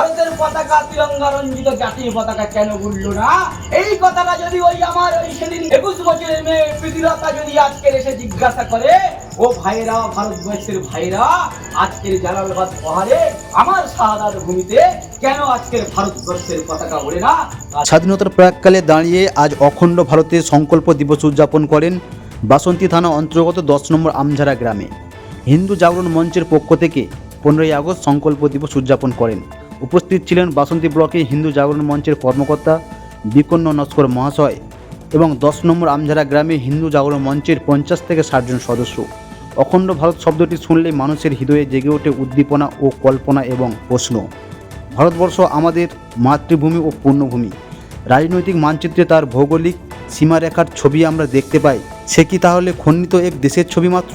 ভারতের পতাকা তিরঙ্গা রঞ্জিত জাতীয় পতাকা কেন উঠল না? এই কথাটা যদি ওই আমার ওই সেদিন একুশ বছরের মেয়ে প্রীতিলতা যদি আজকের এসে জিজ্ঞাসা করে, ও ভাইরা ভারতবর্ষের ভাইরা আজকের জালালাবাদ পাহাড়ে আমার শাহাদার ভূমিতে কেন আজকের ভারতবর্ষের পতাকা ওড়ে না? স্বাধীনতার প্রাককালে দাঁড়িয়ে আজ অখণ্ড ভারতের সংকল্প দিবস উদযাপন করেন বাসন্তী থানা অন্তর্গত দশ নম্বর আমঝারা গ্রামে। হিন্দু জাগরণ মঞ্চের পক্ষ থেকে পনেরোই আগস্ট সংকল্প দিবস উদযাপন করেন। উপস্থিত ছিলেন বাসন্তী ব্লকে হিন্দু জাগরণ মঞ্চের কর্মকর্তা বিকন্ন নস্কর মহাশয় এবং দশ নম্বর আমঝারা গ্রামে হিন্দু জাগরণ মঞ্চের পঞ্চাশ থেকে ষাট জন সদস্য। অখণ্ড ভারত শব্দটি শুনলে মানুষের হৃদয়ে জেগে ওঠে উদ্দীপনা ও কল্পনা এবং প্রশ্ন। ভারতবর্ষ আমাদের মাতৃভূমি ও পূর্ণভূমি। রাজনৈতিক মানচিত্রে তার ভৌগোলিক সীমারেখার ছবি আমরা দেখতে পাই। সে কি তাহলে খণ্ডিত এক দেশের ছবি মাত্র?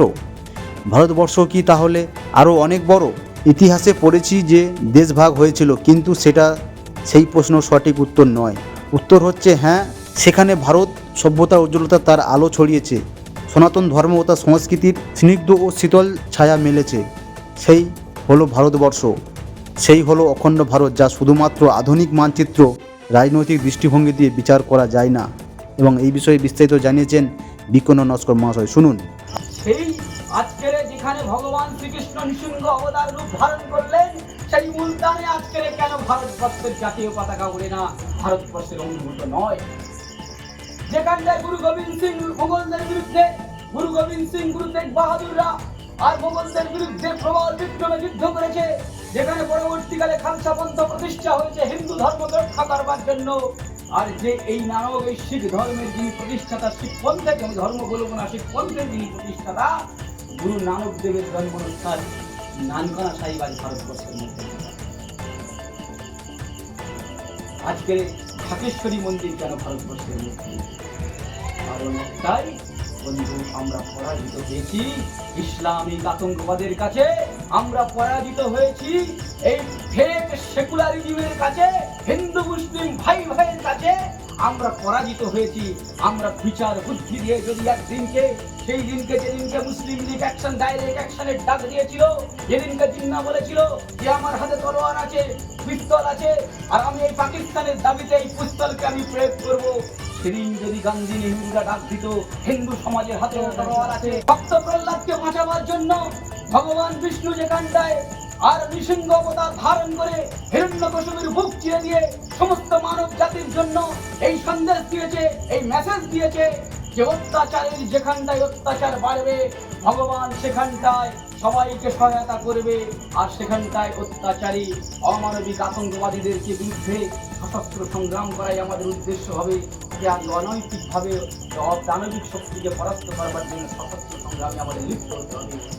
ভারতবর্ষ কি তাহলে আরও অনেক বড়? ইতিহাসে পড়েছি যে দেশভাগ হয়েছিল, কিন্তু সেটা সেই প্রশ্ন সঠিক উত্তর নয়। উত্তর হচ্ছে হ্যাঁ সেখানে ভারত সভ্যতা উজ্জ্বলতা তার আলো ছড়িয়েছে, সনাতন ধর্ম ও তার সংস্কৃতির স্নিগ্ধ ও শীতল ছায়া মেলেছে। সেই হলো ভারতবর্ষ, সেই হলো অখণ্ড ভারত যা শুধুমাত্র আধুনিক মানচিত্র, রাজনৈতিক দৃষ্টিভঙ্গি দিয়ে বিচার করা যায় না। এবং এই বিষয়ে বিস্তারিত জানিয়েছেন বিকন্ন নস্কর মহাশয়। শুনুন। সেই আজকের যেখানে ভগবান শ্রীকৃষ্ণ নৃসিংহ অবতার রূপ ধারণ করলেন, সেই মুলতানে আজকের কেন ভারতবর্ষের জাতীয় পতাকা উড়ে না? ভারতবর্ষের অনুভূত নয়। যেখানটায় গুরু গোবিন্দ সিং, মোগলদের বিরুদ্ধে, গুরু গোবিন্দ সিং, গুরু তেগ বাহাদুররা আর মোগলদের বিরুদ্ধে প্রবল বিক্রমে যুদ্ধ করেছে, যেখানে পরবর্তীকালে খালসা পন্থ প্রতিষ্ঠা হয়েছে হিন্দু ধর্ম রক্ষা করবার জন্য। আর যে এই নানক এই শিখ ধর্মের যিনি প্রতিষ্ঠাতা শিখ পন্থের, ধর্ম বলব না শিখ পন্থের যিনি প্রতিষ্ঠাতা গুরু নানক দেবের জন্মস্থান নানকানা সাহিব আজ ভারতবর্ষের মধ্যে। আজকে ঢাকেশ্বরী মন্দির কেন ভারতবর্ষের মধ্যে? কারণ একটাই, বন্ধু, আমরা পরাজিত হয়েছি ইসলামিক আতঙ্কবাদের কাছে, আমরা পরাজিত হয়েছি এই ফেক সেকুলারিজমের কাছে, হিন্দু, মুসলিম, ভাই ভাইয়ের কাছে, আমরা পরাজিত হয়েছি, আমরা বিচার বুদ্ধি দিয়ে যদি একদিনকে সেই দিনকে যেদিনকে মুসলিম লীগ অ্যাকশন ডাইরেক্ট অ্যাকশনের ডাক দিয়েছিল, যেদিনকে জিন্না বলেছিল যে আমার হাতে তলোয়ার আছে, পিস্তল আছে, আর আমি এই পাকিস্তানের দাবিতে এই পিস্তলকে আমি প্রয়োগ করব। সেদিন যদি গান্ধী ডাক দিত, হিন্দু সমাজের হাতে তলোয়ার আছে। ভক্ত প্রহ্লাদকে বাঁচাবার জন্য ভগবান বিষ্ণু যেখানটায় আর নৃসিংহ অবতার ধারণ করে হিরণ্যকশুমির বুক চিরে দিয়ে সমস্ত মানব জাতির জন্য এই সন্দেশ দিয়েছে, এই মেসেজ দিয়েছে যে অত্যাচারের যেখানটায় অত্যাচার বাড়বে, ভগবান সেখানটায় সবাইকে সহায়তা করবে, আর সেখানটায় অত্যাচারী, অমানবিক আতঙ্কবাদীদেরকে বিরুদ্ধে সশস্ত্র সংগ্রাম করাই আমাদের উদ্দেশ্য হবে। যে আর অনৈতিকভাবে দানবিক শক্তিকে পরাস্ত করবার জন্য সশস্ত্র সংগ্রামে আমাদের লিপ্ত হতে হবে।